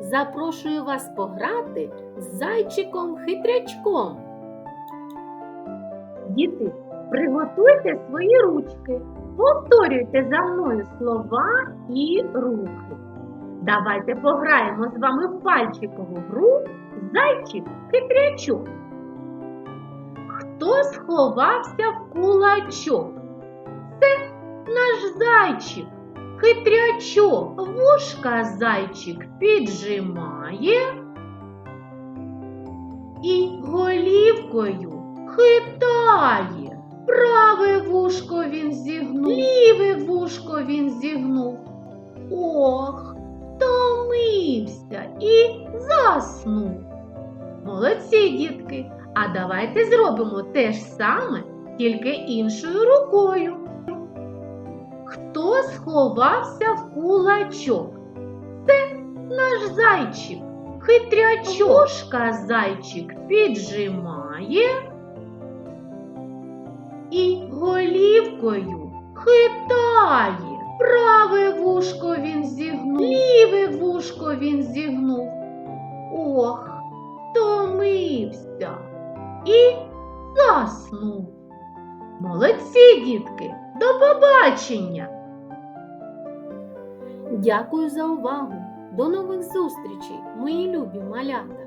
запрошую вас пограти з зайчиком-хитрячком. Діти, приготуйте свої ручки, повторюйте за мною слова і рухи. Давайте пограємо з вами в пальчикову гру зайчик хитрячок. Хто сховався в кулачок? Це наш зайчик. Хитрячок вушка зайчик піджимає і голівкою хитає. Праве вушко він зігнув, ліве вушко він зігнув. Ох, втомився і заснув. Молодці, дітки, а давайте зробимо те ж саме, тільки іншою рукою. Хто сховався в кулачок? Це наш зайчик. Хитрячошка зайчик піджимає і голівкою хитає. Праве вушко він зігнув, ліве вушко він зігнув. Ох, втомився і заснув. Молодці, дітки, до побачення! Дякую за увагу! До нових зустрічей, мої любі малята!